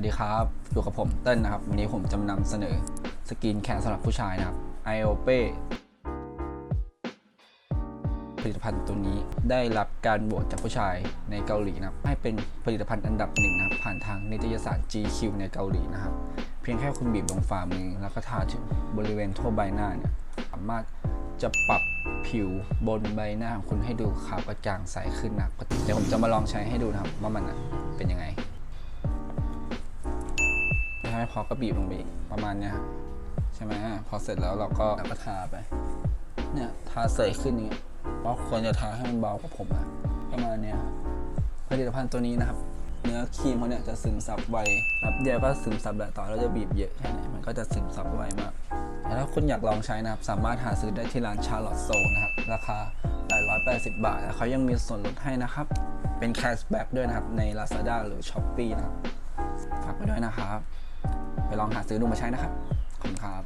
วัสดีครับ อยู่กับผมเต้นนะครับ วันนี้ผมจะนำเสนอสกินแขนสำหรับผู้ชายนะครับ i o p e ผลิตภัณฑ์ตัวนี้ได้รับการโหวตจากผู้ชายในเกาหลีนะครับ ให้เป็นผลิตภัณฑ์อันดับหนึ่งนะครับ ผ่านทางนิตยสาร GQ ในเกาหลีนะครับ เพียงแค่คุณบีบลงฝ่ามือ แล้วก็ทาถึงบริเวณทั่วใบหน้าเนี่ยสามารถจะปรับผิวบนใบหน้าของคุณให้ดูขาวกระจ่างใสขึ้นนะครับเดี๋ยวผมจะมาลองใช้ให้ดูนะครับว่ามันนะเป็นยังไง ไม่พอก็บีบลงไปอีกประมาณเนี้ยครับใช่ไหมพอเสร็จแล้วเราก็เราก็ทาไป เนี่ยทาใส่ขึ้นอย่างเงี้ยเพราะควรจะทาให้มันเบากว่าผมอะประมาณเนี้ยครับผลิตภัณฑ์ตัวนี้นะครับ เนื้อครีมเขาเนี่ยจะซึมซับไวแบบเดียวก็ซึมซับแล้วต่อเราจะบีบเยอะแค่ไหนมันก็จะซึมซับไวมากแต่ถ้าคุณอยากลองใช้นะครับ สามารถหาซื้อได้ที่ร้านชาร์ลอตโซนะครับ ราคา 880 บาทแล้วเขายังมีส่วนลดให้นะครับ เป็นแคชแบ็กด้วยนะครับ ใน Lazada หรือ Shopee นะครับ ฝากไปด้วยนะครับ ไปลองหาซื้อดูมาใช้นะครับ ขอบคุณครับ